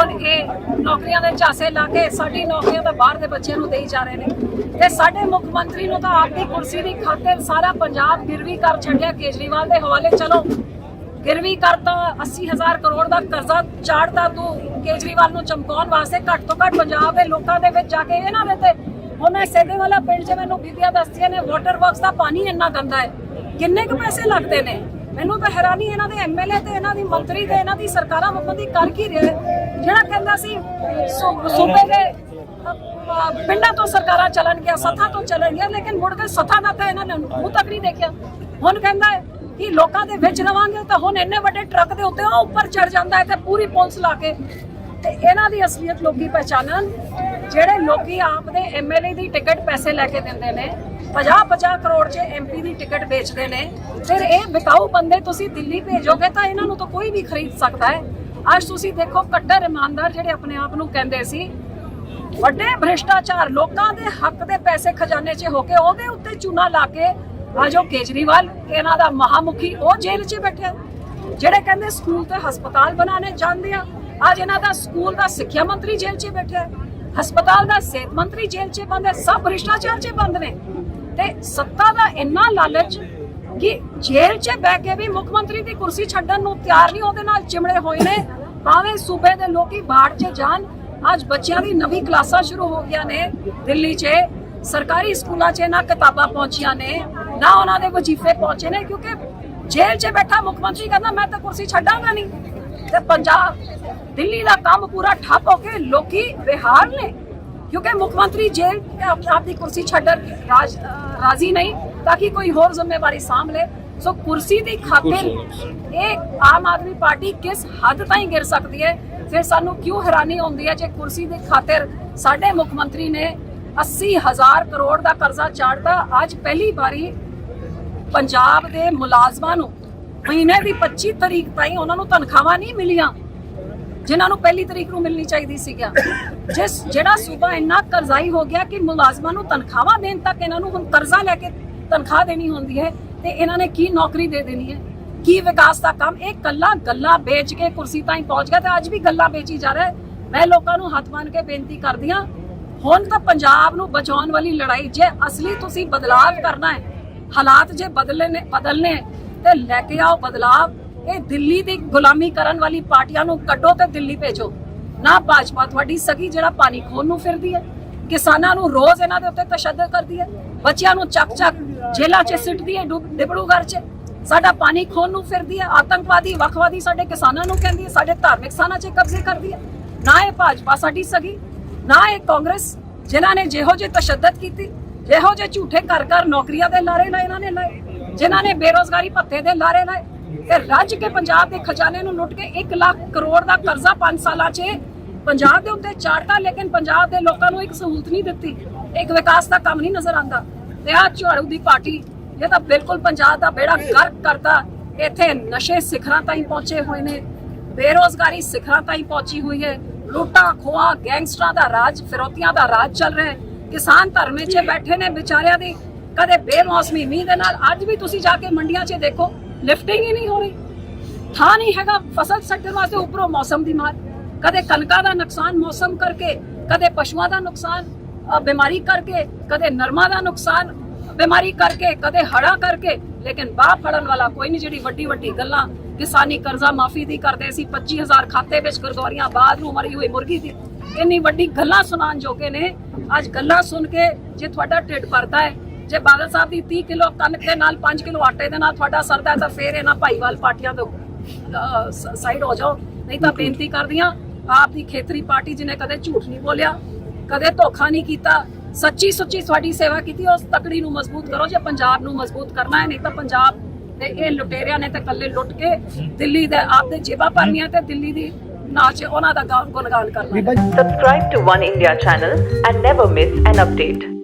ਹੁਣ ਇਹ ਨੌਕਰੀਆਂ ਦੇ ਝਾਸੇ ਲਾ ਕੇ ਸਾਡੀ ਨੌਕਰੀਆਂ ਤਾਂ ਬਾਹਰ ਦੇ ਬੱਚਿਆਂ ਨੂੰ ਦੇਈ ਜਾ ਰਹੇ ਨੇ। ਤੇ ਸਾਡੇ ਮੁੱਖ ਮੰਤਰੀ ਨੂੰ ਤਾਂ ਆਪਦੀ ਕੁਰਸੀ ਦੀ ਖਾਤਰ ਸਾਰਾ ਪੰਜਾਬ ਗਿਰਵੀ ਕਰ ਛੱਡਿਆ ਕੇਜਰੀਵਾਲ ਦੇ ਹਵਾਲੇ। ਚਲੋ, ਗਿਰਵੀ ਕਰਤਾ 80000 ਕਰੋੜ ਦਾ ਕਰਜ਼ਾ ਚਾੜਦਾ ਤੂੰ, ਕੇਜਰੀਵਾਲ ਨੂੰ ਚਮਕਾਉਣ ਵਾਸਤੇ ਘੱਟ ਤੋਂ ਘੱਟ ਪੰਜਾਬ ਦੇ ਲੋਕਾਂ ਦੇ ਵਿੱਚ ਜਾ ਕੇ ਇਹਨਾਂ ਦੇ ਤੇ। ਹੁਣ ਮੈਂ ਸੇਦੇ ਵਾਲਾ ਪਿੰਡ 'ਚ ਮੈਨੂੰ ਬੀਬੀਆਂ ਦੱਸਦੀਆਂ ਨੇ ਵਾਟਰ ਵਰਕਸ ਦਾ ਪਾਣੀ ਇੰਨਾ ਗੰਦਾ ਹੈ। ਕਿੰਨੇ ਕੁ ਪੈਸੇ ਲੱਗਦੇ ਨੇ? ਮੈਨੂੰ ਤਾਂ ਹੈਰਾਨੀ ਇਹਨਾਂ ਦੇ ਐਮਐਲਏ ਤੇ ਇਹਨਾਂ ਦੀ ਮੰਤਰੀ ਤੇ ਇਹਨਾਂ ਦੀ ਸਰਕਾਰਾਂ ਮੁਖਮੰਤਰੀ ਕਰ ਕੀ ਰਹੇ ਜਿਹੜਾ ਕਹਿੰਦਾ ਸੀ ਸੂਬੇ ਦੇ ਪਿੰਡਾਂ ਤੋਂ ਸਰਕਾਰਾਂ ਚੱਲਣ ਗਿਆ ਸੱਥਾਂ ਤੋਂ ਚੱਲਣ ਗਿਆ ਲੇਕਿਨ ਮੁੜ ਕੇ ਸੱਥਾਂ ਦਾ ਤਾਂ ਇਹਨਾਂ ਨੇ ਮੂੰਹ ਤੱਕ ਨਹੀਂ ਦੇਖਿਆ। ਹੁਣ ਕਹਿੰਦਾ ਹੈ ਕਿ ਲੋਕਾਂ ਦੇ ਵਿੱਚ ਰਵਾਂਗੇ ਤਾਂ ਹੁਣ ਇੰਨੇ ਵੱਡੇ ਟਰੱਕ ਦੇ ਉੱਤੇ ਉਹ ਉੱਪਰ ਚੜ ਜਾਂਦਾ ਹੈ ਤੇ ਪੂਰੀ ਪੁਲਿਸ ਲਾ ਕੇ। ਤੇ ਇਹਨਾਂ ਦੀ ਅਸਲੀਅਤ ਲੋਕੀ ਪਹਿਚਾਨਣ, ਜਿਹੜੇ ਲੋਕੀ ਆਪ ਦੇ ਐਮਐਲਏ ਦੀ ਟਿਕਟ ਪੈਸੇ ਲੈ ਕੇ ਦਿੰਦੇ ਨੇ 50-50 ਕਰੋੜ 'ਚ ਐਮਪੀ ਦੀ ਟਿਕਟ ਵੇਚਦੇ ਨੇ। ਫਿਰ ਇਹ ਵਿਕਾਊ ਬੰਦੇ ਤੁਸੀਂ ਦਿੱਲੀ ਭੇਜੋਗੇ ਤਾਂ ਇਹਨਾਂ ਨੂੰ ਤਾਂ ਕੋਈ ਵੀ ਖਰੀਦ ਸਕਦਾ ਹੈ। ਅੱਜ ਤੁਸੀਂ ਦੇਖੋ ਕੱਟਰ ਇਮਾਨਦਾਰ ਜਿਹੜੇ ਆਪਣੇ ਆਪ ਨੂੰ ਕਹਿੰਦੇ ਸੀ, ਵੱਡੇ ਭ੍ਰਿਸ਼ਟਾਚਾਰ, ਲੋਕਾਂ ਦੇ ਹੱਕ ਦੇ ਪੈਸੇ ਖਜ਼ਾਨੇ 'ਚ ਹੋ ਕੇ ਉਹਦੇ ਉੱਤੇ ਚੂਨਾ ਲਾ ਕੇ ਆ ਜੋ ਕੇਜਰੀਵਾਲ, ਇਹਨਾਂ ਦਾ ਮਹਾਮੁਖੀ, ਉਹ ਜੇਲ੍ਹ 'ਚ ਬੈਠਿਆ ਜਿਹੜੇ ਕਹਿੰਦੇ ਸਕੂਲ ਤੇ ਹਸਪਤਾਲ ਬਣਾਉਣੇ ਚਾਹੁੰਦੇ ਆ, ਅੱਜ ਇਹਨਾਂ ਦਾ ਸਕੂਲ ਦਾ ਸਿੱਖਿਆ ਮੰਤਰੀ ਜੇਲ੍ਹ 'ਚ ਬੈਠਿਆ ਹਸਪਤਾਲ ਦਾ ਸਿਹਤ ਮੰਤਰੀ ਜੇਲ੍ਹ 'ਚ ਬੰਦ ਹੈ, ਸਭ ਭ੍ਰਿਸ਼ਟਾਚਾਰ 'ਚ ਬੰਦ ਨੇ। ਤੇ ਸੱਤਾ ਦਾ ਇੰਨਾ ਲਾਲਚ ਕਿ ਜੇਲ੍ਹ 'ਚ ਬਹਿ ਕੇ ਵੀ ਮੁੱਖ ਮੰਤਰੀ ਦੀ ਕੁਰਸੀ ਛੱਡਣ ਨੂੰ ਤਿਆਰ ਨਹੀਂ, ਉਹਦੇ ਨਾਲ ਚਿਮੜੇ ਹੋਏ ਨੇ। ਭਾਵੇਂ ਸੂਬੇ ਦੇ ਲੋਕੀ ਬਾੜ 'ਚ ਜਾਣ, ਅੱਜ ਬੱਚਿਆਂ ਦੀ ਨਵੀਂ ਕਲਾਸਾਂ ਸ਼ੁਰੂ ਹੋ ਗਈਆਂ ਨੇ ਦਿੱਲੀ 'ਚ। ਸਰਕਾਰੀ ਸਕੂਲਾਂ 'ਚ ਨਾ ਕਿਤਾਬਾਂ ਪਹੁੰਚੀਆਂ ਨੇ, ਨਾ ਉਹਨਾਂ ਦੇ ਵਜ਼ੀਫੇ ਪਹੁੰਚੇ ਨੇ, ਕਿਉਂਕਿ ਜੇਲ੍ਹ 'ਚ ਬੈਠਾ ਮੁੱਖ ਮੰਤਰੀ ਕਹਿੰਦਾ, ਮੈਂ ਤਾਂ ਕੁਰਸੀ ਛੱਡਾਂਗਾ ਨਹੀਂ। ਤੇ ਪੰਜਾਬ, ਦਿੱਲੀ ਦਾ ਕੰਮ ਪੂਰਾ ਠੱਪ ਹੋ ਕੇ ਲੋਕੀ ਵਿਹਾਰ ਨੇ। ਕਿਉਂਕਿ ਮੁੱਖ ਮੰਤਰੀ ਜੇਲ੍ਹ ਤੇ ਆਪ ਆਪ ਦੀ ਕੁਰਸੀ ਛੱਡਣ ਰਾਜ ਰਾਜ਼ੀ ਨਹੀਂ ਤਾਂ ਕਿ ਕੋਈ ਹੋਰ ਜ਼ਿੰਮੇਵਾਰੀ ਸਾਂਭ ਲੇ। ਸੋ ਕੁਰਸੀ ਦੀ ਖਾਤਰ ਇਹ ਆਮ ਆਦਮੀ ਪਾਰਟੀ ਕਿਸ ਹੱਦ ਤਾਈਂ ਗਿਰ ਸਕਦੀ ਹੈ? ਫਿਰ ਸਾਨੂੰ ਕਿਉਂ ਹੈਰਾਨੀ ਹੁੰਦੀ ਹੈ ਜੇ ਕੁਰਸੀ ਦੀ ਖਾਤਰ ਸਾਡੇ ਮੁੱਖ ਮੰਤਰੀ ਨੇ 80000 ਕਰੋੜ ਦਾ ਕਰਜ਼ਾ ਚਾੜਤਾ ਅੱਜ ਪਹਿਲੀ ਵਾਰੀ ਪੰਜਾਬ ਦੇ ਮੁਲਾਜ਼ਮਾਂ ਨੂੰ ਮਹੀਨੇ ਦੀ 25 ਤਰੀਕ ਤਾਈਂ ਉਹਨਾਂ ਨੂੰ ਤਨਖਾਹਾਂ ਨਹੀਂ ਮਿਲੀਆਂ। ਜਿਨ੍ਹਾਂ ਨੂੰ ਪਹਿਲੀ ਤਰੀਕ ਨੂੰ ਮਿਲਣੀ ਚਾਹੀਦੀ ਸੀਗਾ। ਜਿਸ ਜਿਹੜਾ ਸੂਬਾ ਇੰਨਾ ਕਰਜ਼ਾਈ ਹੋ ਗਿਆ ਕਿ ਮੁਲਾਜ਼ਮਾਂ ਨੂੰ ਤਨਖਾਹਾਂ ਦੇਣ ਤੱਕ ਇਹਨਾਂ ਨੂੰ ਹੁਣ ਕਰਜ਼ਾ ਲੈ ਕੇ ਤਨਖਾਹ ਦੇਣੀ ਹੁੰਦੀ ਹੈ ਤੇ ਇਹਨਾਂ ਨੇ ਕੀ ਨੌਕਰੀ ਦੇ ਦੇਣੀ ਹੈ? ਕੀ ਵਿਕਾਸ ਦਾ ਕੰਮ? ਇਹ ਕੱਲਾ ਗੱਲਾਂ ਵੇਚ ਕੇ ਕੁਰਸੀ ਤਾਈਂ ਪਹੁੰਚ ਗਿਆ ਤੇ ਅੱਜ ਵੀ ਗੱਲਾਂ ਵੇਚੀ ਜਾ ਰਿਹਾ ਮੈਂ ਲੋਕਾਂ ਨੂੰ ਹੱਥ ਬੰਨ ਕੇ ਬੇਨਤੀ ਕਰਦੀ ਹਾਂ, ਹੁਣ ਤਾਂ ਪੰਜਾਬ ਨੂੰ ਬਚਾਉਣ ਵਾਲੀ ਲੜਾਈ ਜੇ ਅਸਲੀ ਤੁਸੀਂ ਬਦਲਾਵ ਕਰਨਾ ਹੈ, ਹਾਲਾਤ ਜੇ ਬਦਲਨੇ ਨੇ ਬਦਲਨੇ ਤੇ ਲੈ ਕੇ ਆਓ ਬਦਲਾਵ। ਇਹ ਦਿੱਲੀ ਦੀ ਗੁਲਾਮੀ ਕਰਨ ਵਾਲੀ ਪਾਰਟੀਆਂ ਨੂੰ ਕੱਢੋ ਤੇ ਦਿੱਲੀ ਭੇਜੋ। ਨਾ ਭਾਜਪਾ ਤੁਹਾਡੀ ਸਗੀ ਜਿਹੜਾ ਪਾਣੀ ਖੋਣ ਨੂੰ ਫਿਰਦੀ ਹੈ। ਕਿਸਾਨਾਂ ਨੂੰ ਰੋਜ਼ ਇਹਨਾਂ ਦੇ ਉੱਤੇ ਤਸ਼ੱਦਦ ਕਰਦੀ ਹੈ। ਬੱਚਿਆਂ ਨੂੰ ਚੱਕ ਚੱਕ ਜੇਲ੍ਹਾਂ 'ਚ ਸਿੱਟਦੀ ਹੈ, ਡੁੱਬ- 'ਚ। ਸਾਡਾ ਪਾਣੀ ਖੋਣ ਨੂੰ ਫਿਰਦੀ ਹੈ, ਆਤੰਕਵਾਦੀ ਵੱਖਵਾਦੀ ਸਾਡੇ ਕਿਸਾਨਾਂ ਨੂੰ ਕਹਿੰਦੀ ਹੈ, ਸਾਡੇ ਧਾਰਮਿਕ ਸਥਾਨਾਂ 'ਚ ਕਬਜ਼ੇ ਕਰਦੀ ਹੈ। ਨਾ ਇਹ ਭਾਜਪਾ ਸਾਡੀ ਸਗੀ, ਨਾ ਇਹ ਕਾਂਗਰਸ, ਜਿਨ੍ਹਾਂ ਨੇ ਜਿਹੋ ਜਿਹੇ ਤਸ਼ੱਦਦ ਕੀਤੀ, ਜਿਹੋ ਜਿਹੇ ਝੂਠੇ ਘਰ ਘਰ ਨੌਕਰੀਆਂ ਦੇ ਲਾਰੇ ਲਾਏ, ਇਹਨਾਂ ਨੇ ਲਾਏ। ਜਿਨ੍ਹਾਂ ਨੇ ਬੇਰੋਜ਼ਗਾਰੀ ਭੱਤੇ ਦੇ ਲਾਰੇ ਲਾਏ। ਤੇ ਰੱਜ ਕੇ ਪੰਜਾਬ ਦੇ ਖਜ਼ਾਨੇ ਨੂੰ ਲੁੱਟ ਕੇ 1 ਲੱਖ ਕਰੋੜ ਦਾ ਕਰਜ਼ਾ 5 ਸਾਲਾਂ 'ਚ ਪੰਜਾਬ ਦੇ ਉੱਤੇ ਚਾੜਤਾ, ਲੇਕਿਨ ਪੰਜਾਬ ਦੇ ਲੋਕਾਂ ਨੂੰ ਇੱਕ ਸਹੂਲਤ ਨਹੀਂ ਦਿੱਤੀ, ਇੱਕ ਵਿਕਾਸ ਦਾ ਕੰਮ ਨਹੀਂ ਨਜ਼ਰ ਆਉਂਦਾ। ਤੇ ਆ ਝਾੜੂ ਦੀ ਪਾਰਟੀ, ਇਹ ਤਾਂ ਬਿਲਕੁਲ ਪੰਜਾਬ ਦਾ ਬੇੜਾ ਗਰਕ ਕਰਤਾ ਇੱਥੇ ਨਸ਼ੇ ਸਿਖਰਾਂ ਤਾਈਂ ਪਹੁੰਚੇ ਹੋਏ ਨੇ, ਬੇਰੋਜ਼ਗਾਰੀ ਸਿਖਰਾਂ ਤਾਈਂ ਪਹੁੰਚੀ ਹੋਈ ਹੈ। ਲੁੱਟਾਂ, ਖੋਹਾਂ, ਗੈਂਗਸਟਰਾਂ ਦਾ ਰਾਜ, ਫਿਰੋਤੀਆਂ ਦਾ ਰਾਜ ਚੱਲ ਰਿਹਾ ਹੈ। ਕਿਸਾਨ ਧਰਮੇ 'ਚ ਬੈਠੇ ਨੇ ਵਿਚਾਰਿਆਂ ਦੀ ਕਦੇ ਬੇਮੌਸਮੀ ਮੀਂਹ ਦੇ ਨਾਲ। ਅੱਜ ਵੀ ਤੁਸੀਂ ਜਾ ਕੇ ਮੰਡੀਆਂ 'ਚ ਦੇਖੋ ਲਿਫਟਿੰਗ ਹੀ ਨਹੀਂ ਹੋ ਰਹੀ। ਥਾਂ ਨਹੀਂ ਹੈਗਾ। ਫਸਲ ਸੱਟਣ ਵਾਸਤੇ ਉੱਪਰੋਂ ਮੌਸਮ ਦੀ ਮਾਰ। ਕਦੇ ਕਣਕਾਂ ਦਾ ਨੁਕਸਾਨ ਮੌਸਮ ਕਰਕੇ, ਕਦੇ ਪਸ਼ੂਆਂ ਦਾ ਨੁਕਸਾਨ ਬਿਮਾਰੀ ਕਰਕੇ, ਕਦੇ ਨਰਮਾ ਦਾ ਨੁਕਸਾਨ, ਬਿਮਾਰੀ ਕਰਕੇ, ਕਦੇ ਹੜਾ ਕਰਕੇ। ਲੇਕਿਨ ਬਾਹ ਫੜਨ ਵਾਲਾ ਕੋਈ ਨਹੀਂ, ਜਿਹੜੀ ਵੱਡੀ ਵੱਡੀ ਗੱਲਾਂ ਕਿਸਾਨੀ ਕਰਜ਼ਾ ਮਾਫੀ ਦੀ ਕਰਦੇ ਸੀ। 25000 ਖਾਤੇ ਵਿੱਚ ਗੁਰਦੁਆਰੀਆਂ ਬਾਦ ਨੂੰ ਮਰੀ ਹੋਈ ਮੁਰਗੀ ਦੀ। ਇੰਨੀ ਵੱਡੀ ਗੱਲਾਂ ਸੁਣਾਉਣ ਜੋਗੇ ਨੇ। ਅੱਜ ਗੱਲਾਂ ਸੁਣ ਕੇ ਜੇ ਤੁਹਾਡਾ ਢਿੱਡ ਭਰਦਾ ਹੈ ਜੇ ਬਾਦਲ ਸਾਹਿਬ ਦੀ 30 ਕਿਲੋ ਕਣਕ ਦੇ ਨਾਲ 5 ਕਿਲੋ ਆਟੇ ਦੇ ਨਾਲ ਤੁਹਾਡਾ ਸਰਦਾ ਤਾਂ ਫੇਰ ਇਹਨਾਂ ਭਾਈਵਾਲ ਪਾਰਟੀਆਂ ਤੋਂ ਸਾਈਡ ਹੋ ਜਾਓ ਨਹੀਂ ਤਾਂ ਬੇਨਤੀ ਕਰਦੀਆਂ ਆਪ ਦੀ ਖੇਤਰੀ ਪਾਰਟੀ ਜਿਹਨੇ ਕਦੇ ਝੂਠ ਨਹੀਂ ਬੋਲਿਆ ਕਦੇ ਧੋਖਾ ਨਹੀਂ ਕੀਤਾ ਸੱਚੀ ਸੁੱਚੀ ਤੁਹਾਡੀ ਸੇਵਾ ਕੀਤੀ ਉਸ ਤਕੜੀ ਨੂੰ ਮਜ਼ਬੂਤ ਕਰੋ ਜੇ ਪੰਜਾਬ ਨੂੰ ਮਜ਼ਬੂਤ ਕਰਨਾ ਹੈ ਨਹੀਂ ਤਾਂ ਪੰਜਾਬ ਦੇ ਇਹ ਲੁਟੇਰਿਆਂ ਨੇ ਤੇ ਕੱਲੇ ਲੁੱਟ ਕੇ ਦਿੱਲੀ ਦੇ ਆਪ ਦੇ ਜੇਬਾਂ ਭਰਨੀਆਂ ਤੇ ਦਿੱਲੀ ਦੀ ਨਾਚ ਉਹਨਾਂ ਦਾ ਗੁਣਗਾਨ ਕਰਨਾ। Subscribe to One India channel and never miss an update.